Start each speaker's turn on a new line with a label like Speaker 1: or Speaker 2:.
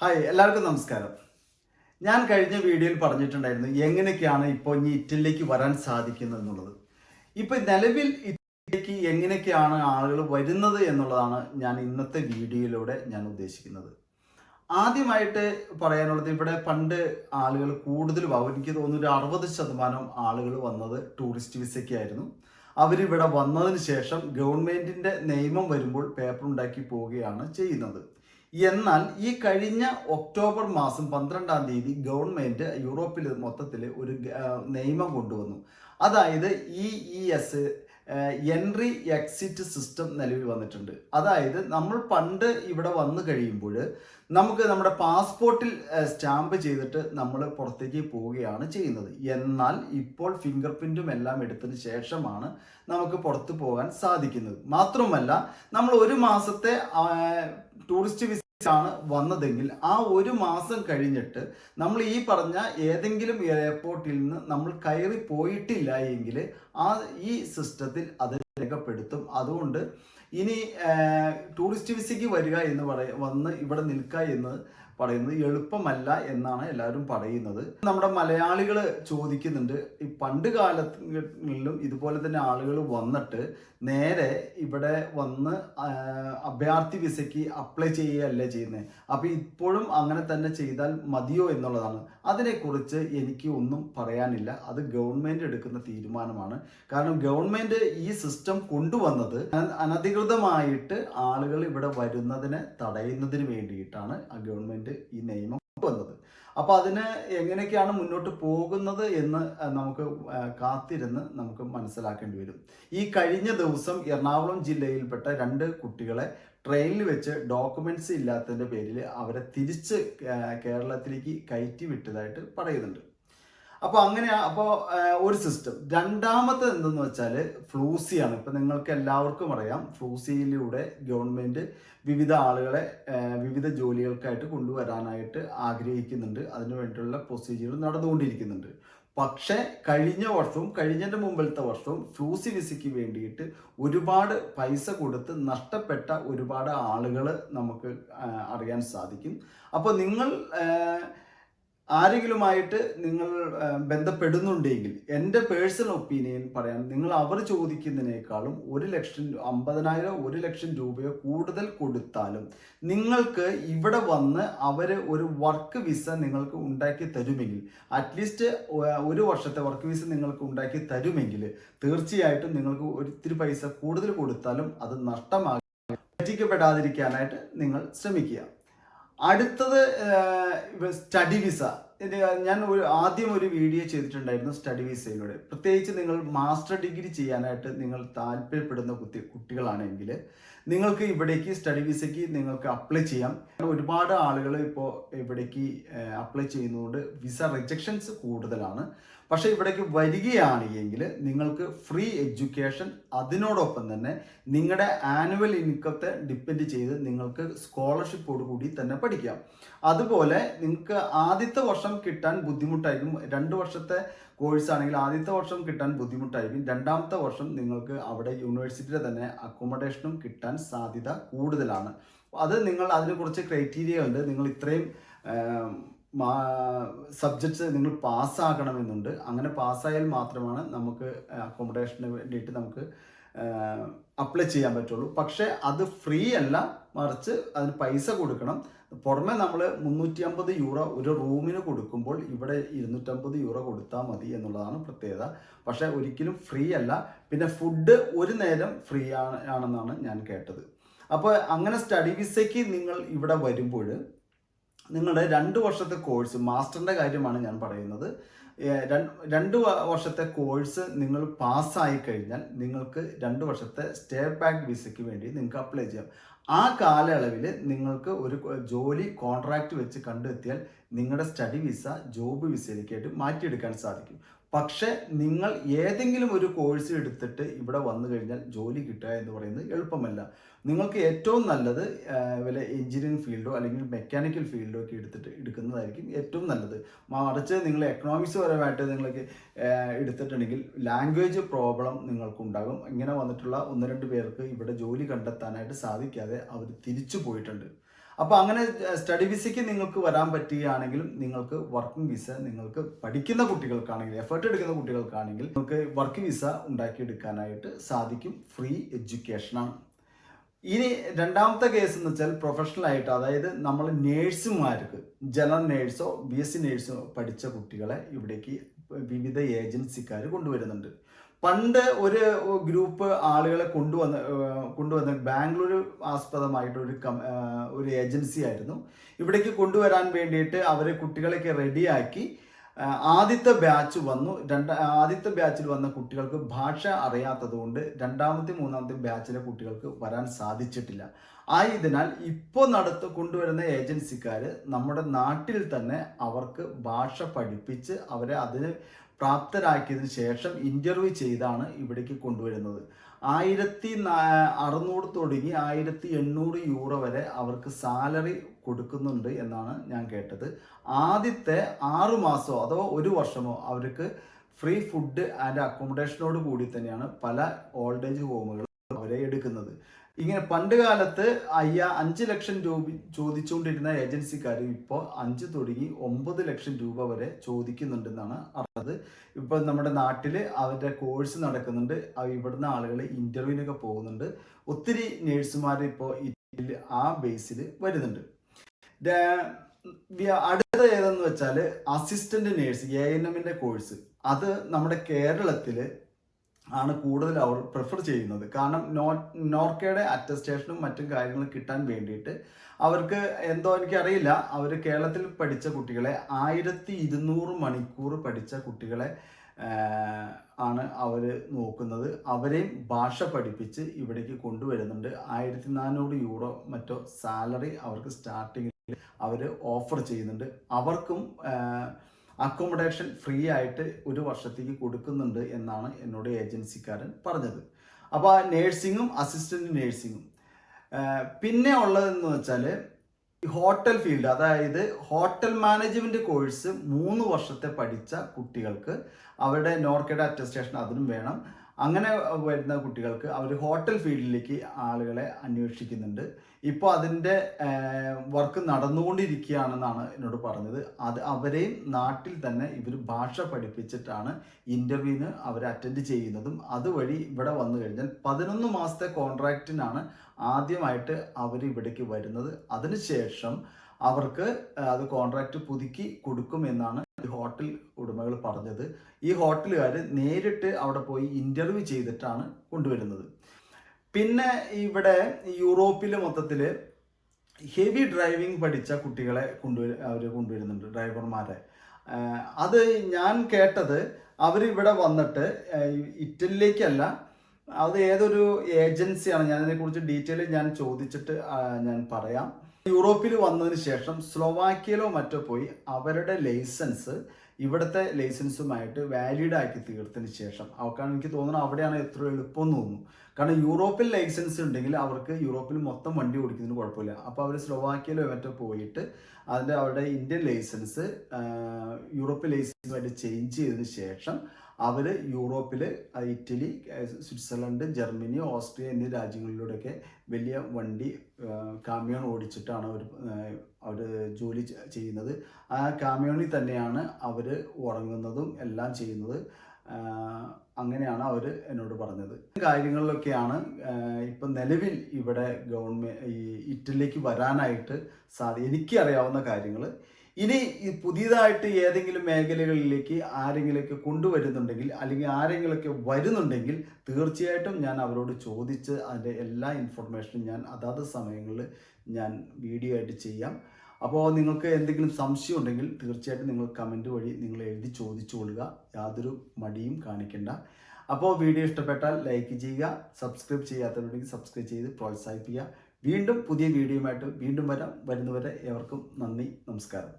Speaker 1: Hi എല്ലാവർക്കും നമസ്കാരം. ഞാൻ കഴിഞ്ഞ വീഡിയോയിൽ പറഞ്ഞിട്ടുണ്ടായിരുന്നു എങ്ങനെയൊക്കെയാണ് ഇപ്പോൾ ഇനി ഇറ്റലിയിലേക്ക് വരാൻ സാധിക്കുന്നത് എന്നുള്ളത്. ഇപ്പോൾ നിലവിൽ ഇറ്റലിയിലേക്ക് എങ്ങനെയൊക്കെയാണ് ആളുകൾ വരുന്നത് എന്നുള്ളതാണ് ഞാൻ ഇന്നത്തെ വീഡിയോയിലൂടെ ഞാൻ ഉദ്ദേശിക്കുന്നത്. ആദ്യമായിട്ട് പറയാനുള്ളത് ഇവിടെ പണ്ട് ആളുകൾ കൂടുതൽ എനിക്ക് തോന്നുന്നു ഒരു അറുപത് ശതമാനം ആളുകൾ വന്നത് ടൂറിസ്റ്റ് വിസയ്ക്കായിരുന്നു. അവരിവിടെ വന്നതിന് ശേഷം ഗവൺമെന്റിന്റെ നിയമം വരുമ്പോൾ പേപ്പർ ഉണ്ടാക്കി പോവുകയാണ് ചെയ്യുന്നത്. എന്നാൽ ഈ കഴിഞ്ഞ ഒക്ടോബർ മാസം പന്ത്രണ്ടാം തീയതി ഗവൺമെന്റ് യൂറോപ്പിൽ മൊത്തത്തിൽ ഒരു നിയമം കൊണ്ടുവന്നു. അതായത് E E S entry exit system നിലവിൽ വന്നിട്ടുണ്ട്. അതായത് നമ്മൾ പണ്ട് ഇവിടെ വന്നു കഴിയുമ്പോൾ നമുക്ക് നമ്മുടെ പാസ്പോർട്ടിൽ സ്റ്റാമ്പ് ചെയ്തിട്ട് നമ്മൾ പുറത്തേക്ക് പോവുകയാണ് ചെയ്യുന്നത്. എന്നാൽ ഇപ്പോൾ ഫിംഗർ പ്രിന്റും എല്ലാം എടുത്തതിന് ശേഷമാണ് നമുക്ക് പുറത്തു പോകാൻ സാധിക്കുന്നത്. മാത്രമല്ല നമ്മൾ ഒരു മാസത്തെ ടൂറിസ്റ്റ് വിസ ആണ് വന്നതെങ്കിൽ ആ ഒരു മാസം കഴിഞ്ഞിട്ട് നമ്മൾ ഈ പറഞ്ഞ ഏതെങ്കിലും എയർപോർട്ടിൽ നിന്ന് നമ്മൾ കയറി പോയിട്ടില്ല എങ്കിൽ ആ ഈ സിസ്റ്റത്തിൽ അത് രേഖപ്പെടുത്തും. അതുകൊണ്ട് ഇനി ടൂറിസ്റ്റ് വിസയ്ക്ക് വരിക എന്ന് പറയ വന്ന് ഇവിടെ നിൽക്കുക എന്ന് പറയുന്നത് എളുപ്പമല്ല എന്നാണ് എല്ലാവരും പറയുന്നത്. നമ്മുടെ മലയാളികൾ ചോദിക്കുന്നുണ്ട് ഈ പണ്ട് കാലങ്ങളിലും ഇതുപോലെ തന്നെ ആളുകൾ വന്നിട്ട് നേരെ ഇവിടെ വന്ന് അഭയാർത്ഥി വിസയ്ക്ക് അപ്ലൈ ചെയ്യുകയല്ല ചെയ്യുന്നത് അപ്പോൾ ഇപ്പോഴും അങ്ങനെ തന്നെ ചെയ്താൽ മതിയോ എന്നുള്ളതാണ്. അതിനെക്കുറിച്ച് എനിക്ക് ഒന്നും പറയാനില്ല. അത് ഗവൺമെന്റ് എടുക്കുന്ന തീരുമാനമാണ്. കാരണം ഗവൺമെന്റ് ഈ സിസ്റ്റം കൊണ്ടുവന്നത് അന- അനധികൃതമായിട്ട് ആളുകൾ ഇവിടെ വരുന്നതിനെ തടയുന്നതിന് വേണ്ടിയിട്ടാണ് ഗവൺമെന്റ് ഈ നിയമം വന്നത് അപ്പോൾ അതിന് എങ്ങനെയൊക്കെയാണ് മുന്നോട്ട് പോകുന്നത് എന്ന് നമുക്ക് കാത്തിരുന്ന് നമുക്ക് മനസ്സിലാക്കേണ്ടി വരും. ഈ കഴിഞ്ഞ ദിവസം എറണാകുളം ജില്ലയിൽപ്പെട്ട രണ്ട് കുട്ടികളെ ട്രെയിനിൽ വെച്ച് ഡോക്യുമെന്റ്സ് ഇല്ലാത്തതിന്റെ പേരിൽ അവരെ തിരിച്ച് കേരളത്തിലേക്ക് കയറ്റി വിട്ടതായിട്ട് പറയുന്നുണ്ട്. അപ്പോൾ അങ്ങനെ അപ്പോൾ ഒരു സിസ്റ്റം രണ്ടാമത്തെ എന്തെന്ന് വെച്ചാൽ ഫ്ലൂസിയാണ്. ഇപ്പം നിങ്ങൾക്ക് എല്ലാവർക്കും അറിയാം ഫ്ലൂസിയിലൂടെ ഗവൺമെന്റ് വിവിധ ആളുകളെ വിവിധ ജോലികൾക്കായിട്ട് കൊണ്ടുവരാനായിട്ട് ആഗ്രഹിക്കുന്നുണ്ട്. അതിനു വേണ്ടിയുള്ള പ്രൊസീജിയർ നടന്നുകൊണ്ടിരിക്കുന്നുണ്ട്. പക്ഷേ കഴിഞ്ഞ വർഷവും കഴിഞ്ഞതിന്റെ മുമ്പിലത്തെ വർഷവും ഫ്ലൂസി വിസയ്ക്ക് വേണ്ടിയിട്ട് ഒരുപാട് പൈസ കൊടുത്ത് നഷ്ടപ്പെട്ട ഒരുപാട് ആളുകൾ നമുക്ക് അറിയാൻ സാധിക്കും. അപ്പോൾ നിങ്ങൾ ആരെങ്കിലുമായിട്ട് നിങ്ങൾ ബന്ധപ്പെടുന്നുണ്ടെങ്കിൽ എന്റെ പേഴ്സണൽ ഒപ്പീനിയൻ പറയാൻ നിങ്ങൾ അവർ ചോദിക്കുന്നതിനേക്കാളും ഒരു ലക്ഷം അമ്പതിനായിരം ഒരു ലക്ഷം രൂപയോ കൂടുതൽ കൊടുത്താലും നിങ്ങൾക്ക് ഇവിടെ വന്ന് അവർ ഒരു വർക്ക് വിസ നിങ്ങൾക്ക് ഉണ്ടാക്കി തരുമെങ്കിൽ അറ്റ്ലീസ്റ്റ് ഒരു വർഷത്തെ വർക്ക് വിസ നിങ്ങൾക്ക് ഉണ്ടാക്കി തരുമെങ്കിൽ തീർച്ചയായിട്ടും നിങ്ങൾക്ക് ഒരിത്തിരി പൈസ കൂടുതൽ കൊടുത്താലും അത് നഷ്ടമാകും പറ്റിക്കപ്പെടാതിരിക്കാനായിട്ട് നിങ്ങൾ ശ്രമിക്കുക. അടുത്തത് സ്റ്റഡി വിസ. ഞാൻ ഒരു ആദ്യം ഒരു വീഡിയോ ചെയ്തിട്ടുണ്ടായിരുന്നു സ്റ്റഡി വിസയിലൂടെ. പ്രത്യേകിച്ച് നിങ്ങൾ മാസ്റ്റർ ഡിഗ്രി ചെയ്യാനായിട്ട് നിങ്ങൾ താല്പര്യപ്പെടുന്ന കുട്ടി കുട്ടികളാണെങ്കിൽ നിങ്ങൾക്ക് ഇവിടേക്ക് സ്റ്റഡി വിസയ്ക്ക് നിങ്ങൾക്ക് അപ്ലൈ ചെയ്യാം. ഒരുപാട് ആളുകൾ ഇപ്പോൾ ഇവിടേക്ക് അപ്ലൈ ചെയ്യുന്നതുകൊണ്ട് വിസ റിജക്ഷൻസ് കൂടുതലാണ്. പക്ഷേ ഇവിടേക്ക് വരികയാണെങ്കിൽ നിങ്ങൾക്ക് ഫ്രീ എഡ്യൂക്കേഷൻ അതിനോടൊപ്പം തന്നെ നിങ്ങളുടെ ആനുവൽ ഇൻകത്തെ ഡിപ്പെൻഡ് ചെയ്ത് നിങ്ങൾക്ക് സ്കോളർഷിപ്പോട് കൂടി തന്നെ പഠിക്കാം. അതുപോലെ നിങ്ങൾക്ക് ആദ്യത്തെ വർഷം കിട്ടാൻ ബുദ്ധിമുട്ടായിരിക്കും. രണ്ട് വർഷത്തെ കോഴ്സ് ആണെങ്കിൽ ആദ്യത്തെ വർഷം കിട്ടാൻ ബുദ്ധിമുട്ടായിരിക്കും. രണ്ടാമത്തെ വർഷം നിങ്ങൾക്ക് അവിടെ യൂണിവേഴ്സിറ്റിയിലെ തന്നെ അക്കോമഡേഷനും കിട്ടാൻ സാധ്യത കൂടുതലാണ്. അത് നിങ്ങൾ അതിനെക്കുറിച്ച് ക്രൈറ്റീരിയ ഉണ്ട്. നിങ്ങൾ ഇത്രയും സബ്ജക്ട്സ് നിങ്ങൾ പാസ്സാക്കണമെന്നുണ്ട് അങ്ങനെ പാസ്സായാൽ മാത്രമാണ് നമുക്ക് അക്കോമഡേഷന് വേണ്ടിയിട്ട് നമുക്ക് അപ്ലൈ ചെയ്യാൻ പറ്റുള്ളൂ. പക്ഷേ അത് ഫ്രീ അല്ല. മറിച്ച് അതിന് പൈസ കൊടുക്കണം. പുറമെ നമ്മൾ മുന്നൂറ്റി അമ്പത് യൂറോ ഒരു റൂമിന് കൊടുക്കുമ്പോൾ ഇവിടെ ഇരുന്നൂറ്റമ്പത് യൂറോ കൊടുത്താൽ മതി എന്നുള്ളതാണ് പ്രത്യേകത. പക്ഷേ ഒരിക്കലും ഫ്രീ അല്ല. പിന്നെ ഫുഡ് ഒരു നേരം ഫ്രീ ആണ് ആണെന്നാണ് ഞാൻ കേട്ടത്. അപ്പോൾ അങ്ങനെ സ്റ്റഡി വിസയ്ക്ക് നിങ്ങൾ ഇവിടെ വരുമ്പോൾ നിങ്ങളുടെ രണ്ട് വർഷത്തെ കോഴ്സ് മാസ്റ്ററിന്റെ കാര്യമാണ് ഞാൻ പറയുന്നത്. രണ്ട് വർഷത്തെ കോഴ്സ് നിങ്ങൾ പാസ്സായി കഴിഞ്ഞാൽ നിങ്ങൾക്ക് രണ്ട് വർഷത്തെ സ്റ്റേ ബാക്ക് വിസയ്ക്ക് വേണ്ടി നിങ്ങൾക്ക് അപ്ലൈ ചെയ്യാം. ആ കാലയളവിൽ നിങ്ങൾക്ക് ഒരു ജോലി കോൺട്രാക്റ്റ് വെച്ച് കണ്ടെത്തിയാൽ നിങ്ങളുടെ സ്റ്റഡി വിസ ജോബ് വിസയിലേക്കായിട്ട് മാറ്റിയെടുക്കാൻ സാധിക്കും. പക്ഷേ നിങ്ങൾ ഏതെങ്കിലും ഒരു കോഴ്സ് എടുത്തിട്ട് ഇവിടെ വന്നു കഴിഞ്ഞാൽ ജോലി കിട്ടുക എന്ന് പറയുന്നത് എളുപ്പമല്ല. നിങ്ങൾക്ക് ഏറ്റവും നല്ലത് വല്ല എഞ്ചിനീയറിംഗ് ഫീൽഡോ അല്ലെങ്കിൽ മെക്കാനിക്കൽ ഫീൽഡോ ഒക്കെ എടുത്തിട്ട് എടുക്കുന്നതായിരിക്കും ഏറ്റവും നല്ലത്. മറിച്ച് നിങ്ങൾ എക്കണോമിക്സ് പരമായിട്ട് നിങ്ങൾക്ക് എടുത്തിട്ടുണ്ടെങ്കിൽ ലാംഗ്വേജ് പ്രോബ്ലം നിങ്ങൾക്കുണ്ടാകും. ഇങ്ങനെ വന്നിട്ടുള്ള ഒന്ന് രണ്ട് പേർക്ക് ഇവിടെ ജോലി കണ്ടെത്താനായിട്ട് സാധിക്കാതെ അവർ തിരിച്ചു പോയിട്ടുണ്ട്. അപ്പോൾ അങ്ങനെ സ്റ്റഡി വിസയ്ക്ക് നിങ്ങൾക്ക് വരാൻ പറ്റുകയാണെങ്കിലും നിങ്ങൾക്ക് വർക്കിംഗ് വിസ നിങ്ങൾക്ക് പഠിക്കുന്ന കുട്ടികൾക്കാണെങ്കിൽ എഫേർട്ട് എടുക്കുന്ന കുട്ടികൾക്കാണെങ്കിൽ നിങ്ങൾക്ക് വർക്ക് വിസ ഉണ്ടാക്കിയെടുക്കാനായിട്ട് സാധിക്കും. ഫ്രീ എഡ്യൂക്കേഷനാണ് ഇനി രണ്ടാമത്തെ കേസ് എന്ന് വെച്ചാൽ പ്രൊഫഷണൽ ആയിട്ട് അതായത് നമ്മൾ നേഴ്സുമാർക്ക് ജനറൽ നേഴ്സോ ബി എസ് സി നേഴ്സോ പഠിച്ച കുട്ടികളെ ഇവിടേക്ക് വിവിധ ഏജൻസിക്കാർ കൊണ്ടുവരുന്നുണ്ട്. പണ്ട് ഒരു ഗ്രൂപ്പ് ആളുകളെ കൊണ്ടുവന്ന് കൊണ്ടുവന്ന ബാംഗ്ലൂർ ആസ്പദമായിട്ട് ഒരു കം ഒരു ഏജൻസി ആയിരുന്നു. ഇവിടേക്ക് കൊണ്ടുവരാൻ വേണ്ടിയിട്ട് അവരെ കുട്ടികളെയൊക്കെ റെഡിയാക്കി. ആദ്യത്തെ ബാച്ച് വന്നു. രണ്ട ആദ്യത്തെ ബാച്ചിൽ വന്ന കുട്ടികൾക്ക് ഭാഷ അറിയാത്തത് കൊണ്ട് രണ്ടാമത്തെ മൂന്നാമത്തെ ബാച്ചിലെ കുട്ടികൾക്ക് വരാൻ സാധിച്ചിട്ടില്ല. ആയതിനാൽ ഇപ്പോൾ നടത്ത കൊണ്ടുവരുന്ന ഏജൻസിക്കാർ നമ്മുടെ നാട്ടിൽ തന്നെ അവർക്ക് ഭാഷ പഠിപ്പിച്ച് അവരെ അതിന് പ്രാപ്തരാക്കിയതിന് ശേഷം ഇന്റർവ്യൂ ചെയ്താണ് ഇവിടേക്ക് കൊണ്ടുവരുന്നത്. ആയിരത്തി അറുന്നൂറ് തുടങ്ങി ആയിരത്തി എണ്ണൂറ് യൂറോ വരെ അവർക്ക് സാലറി കൊടുക്കുന്നുണ്ട് എന്നാണ് ഞാൻ കേട്ടത്. ആദ്യത്തെ ആറു മാസമോ അഥവാ ഒരു വർഷമോ അവർക്ക് ഫ്രീ ഫുഡ് ആൻഡ് അക്കോമഡേഷനോട് കൂടി തന്നെയാണ് പല ഓൾഡ് ഏജ് ഹോമുകൾ അവരെ എടുക്കുന്നത്. ഇങ്ങനെ പണ്ട് കാലത്ത് അയ്യ അഞ്ച് ലക്ഷം രൂപ ചോദിച്ചുകൊണ്ടിരുന്ന ഏജൻസിക്കാരും ഇപ്പോൾ അഞ്ച് തുടങ്ങി ഒമ്പത് ലക്ഷം രൂപ വരെ ചോദിക്കുന്നുണ്ടെന്നാണ് അറിഞ്ഞത് ഇപ്പോൾ നമ്മുടെ നാട്ടിൽ അവരുടെ കോഴ്സ് നടക്കുന്നുണ്ട്. ഇവിടുന്ന് ആളുകൾ ഇന്റർവ്യൂവിനൊക്കെ പോകുന്നുണ്ട്. ഒത്തിരി നേഴ്സുമാർ ഇപ്പോൾ ആ ബേസിൽ വരുന്നുണ്ട്. അടുത്ത ഏതെന്ന് വെച്ചാൽ അസിസ്റ്റന്റ് നേഴ്സ് എ എൻ എമ്മിന്റെ കോഴ്സ് അത് നമ്മുടെ കേരളത്തിൽ ആണ് കൂടുതൽ അവർ പ്രിഫർ ചെയ്യുന്നത്. കാരണം നോ നോർക്കയുടെ അറ്റസ്റ്റേഷനും മറ്റും കാര്യങ്ങളും കിട്ടാൻ വേണ്ടിയിട്ട് അവർക്ക് എന്തോ എനിക്കറിയില്ല. അവർ കേരളത്തിൽ പഠിച്ച കുട്ടികളെ ആയിരത്തി ഇരുന്നൂറ് മണിക്കൂർ പഠിച്ച കുട്ടികളെ ആണ് അവർ നോക്കുന്നത്. അവരെയും ഭാഷ പഠിപ്പിച്ച് ഇവിടേക്ക് കൊണ്ടുവരുന്നുണ്ട്. ആയിരത്തി നാനൂറ് യൂറോ മറ്റോ സാലറി അവർക്ക് സ്റ്റാർട്ടിങ്ങിൽ അവർ ഓഫർ ചെയ്യുന്നുണ്ട്. അവർക്കും അക്കോമഡേഷൻ ഫ്രീ ആയിട്ട് ഒരു വർഷത്തേക്ക് കൊടുക്കുന്നുണ്ട് എന്നാണ് എന്നോട് ഏജൻസിക്കാരൻ പറഞ്ഞത്. അപ്പോൾ നേഴ്സിങ്ങും അസിസ്റ്റന്റ് നേഴ്സിങ്ങും പിന്നെ ഉള്ളതെന്ന് വെച്ചാൽ ഹോട്ടൽ ഫീൽഡ് അതായത് ഹോട്ടൽ മാനേജ്മെന്റ് കോഴ്സ് മൂന്ന് വർഷത്തെ പഠിച്ച കുട്ടികൾക്ക് അവരുടെ നോർക്കയുടെ അറ്റസ്റ്റേഷൻ അതിനും വേണം. അങ്ങനെ വരുന്ന കുട്ടികൾക്ക് അവർ ഹോട്ടൽ ഫീൽഡിലേക്ക് ആളുകളെ അന്വേഷിക്കുന്നുണ്ട്. ഇപ്പോൾ അതിന്റെ വർക്ക് നടന്നുകൊണ്ടിരിക്കുകയാണെന്നാണ് എന്നോട് പറഞ്ഞത്. അത് അവരെയും നാട്ടിൽ തന്നെ ഇവർ ഭാഷ പഠിപ്പിച്ചിട്ടാണ് ഇന്റർവ്യൂവിന് അവർ അറ്റൻഡ് ചെയ്യുന്നതും. അതുവഴി ഇവിടെ വന്നു കഴിഞ്ഞാൽ പതിനൊന്ന് മാസത്തെ കോൺട്രാക്റ്റിനാണ് ആദ്യമായിട്ട് അവർ ഇവിടേക്ക് വരുന്നത്. അതിനുശേഷം അവർക്ക് അത് കോൺട്രാക്റ്റ് പുതുക്കി കൊടുക്കും എന്നാണ് ഹോട്ടൽ ഉടമകൾ പറഞ്ഞത്. ഈ ഹോട്ടലുകാർ നേരിട്ട് അവിടെ പോയി ഇന്റർവ്യൂ ചെയ്തിട്ടാണ് കൊണ്ടുവരുന്നത്. പിന്നെ ഇവിടെ യൂറോപ്പിൽ മൊത്തത്തിൽ ഹെവി ഡ്രൈവിംഗ് പഠിച്ച കുട്ടികളെ കൊണ്ടുവര അവർ കൊണ്ടുവരുന്നുണ്ട് ഡ്രൈവർമാരെ അത് ഞാൻ കേട്ടത് അവരിവിടെ വന്നിട്ട് ഇറ്റലിയിലേക്കല്ല അത് ഏതൊരു ഏജൻസിയാണ് ഞാനതിനെക്കുറിച്ച് ഡീറ്റെയിൽ ഞാൻ ചോദിച്ചിട്ട് ഞാൻ പറയാം. യൂറോപ്പിൽ വന്നതിന് ശേഷം സ്ലോവാക്യയിലോ മറ്റോ പോയി അവരുടെ ലൈസൻസ് ഇവിടുത്തെ ലൈസൻസുമായിട്ട് വാലിഡ് ആക്കി തീർത്തതിന് ശേഷം. അവർക്കാണ് എനിക്ക് തോന്നുന്നത് അവിടെയാണ് എത്ര എളുപ്പം തോന്നുന്നു. കാരണം യൂറോപ്പിൽ ലൈസൻസ് ഉണ്ടെങ്കിൽ അവർക്ക് യൂറോപ്പിൽ മൊത്തം വണ്ടി ഓടിക്കുന്നതിന് കുഴപ്പമില്ല. അപ്പോൾ അവർ സ്ലോവാക്യയിലോ മറ്റോ പോയിട്ട് അതിന്റെ അവരുടെ ഇന്ത്യൻ ലൈസൻസ് യൂറോപ്യൻ ലൈസൻസുമായിട്ട് ചേഞ്ച് ചെയ്തതിന് ശേഷം അവർ യൂറോപ്പിൽ ഇറ്റലി സ്വിറ്റ്സർലൻഡ് ജർമ്മനി ഓസ്ട്രിയ എന്നീ രാജ്യങ്ങളിലൂടെയൊക്കെ വലിയ വണ്ടി കാമിയോൺ ഓടിച്ചിട്ടാണ് അവർ അവർ ജോലി ചെയ്യുന്നത്. ആ കാമിയോണിൽ തന്നെയാണ് അവർ ഉറങ്ങുന്നതും എല്ലാം ചെയ്യുന്നത്. അങ്ങനെയാണ് അവർ എന്നോട് പറഞ്ഞത്. കാര്യങ്ങളിലൊക്കെയാണ് ഇപ്പം നിലവിൽ ഇവിടെ ഗവൺമെന്റ് ഈ ഇറ്റലിയിലേക്ക് വരാനായിട്ട് സാധി എനിക്ക് അറിയാവുന്ന കാര്യങ്ങൾ ഇനി പുതിയതായിട്ട് ഏതെങ്കിലും മേഖലകളിലേക്ക് ആരെങ്കിലുമൊക്കെ കൊണ്ടുവരുന്നുണ്ടെങ്കിൽ അല്ലെങ്കിൽ ആരെങ്കിലൊക്കെ വരുന്നുണ്ടെങ്കിൽ തീർച്ചയായിട്ടും ഞാൻ അവരോട് ചോദിച്ച് അതിന്റെ എല്ലാ ഇൻഫർമേഷനും ഞാൻ അതാത് സമയങ്ങളിൽ ഞാൻ വീഡിയോ ആയിട്ട് ചെയ്യാം. അപ്പോൾ നിങ്ങൾക്ക് എന്തെങ്കിലും സംശയം ഉണ്ടെങ്കിൽ തീർച്ചയായിട്ടും നിങ്ങൾ കമന്റ് വഴി നിങ്ങൾ എഴുതി ചോദിച്ചു യാതൊരു മടിയും കാണിക്കേണ്ട. അപ്പോൾ വീഡിയോ ഇഷ്ടപ്പെട്ടാൽ ലൈക്ക് ചെയ്യുക. സബ്സ്ക്രൈബ് ചെയ്യാത്തവരുണ്ടെങ്കിൽ സബ്സ്ക്രൈബ് ചെയ്ത് പ്രോത്സാഹിപ്പിക്കുക. വീണ്ടും പുതിയ വീഡിയോയുമായിട്ട് വീണ്ടും വരാം. വരുന്നവരെ ഏവർക്കും നന്ദി നമസ്കാരം.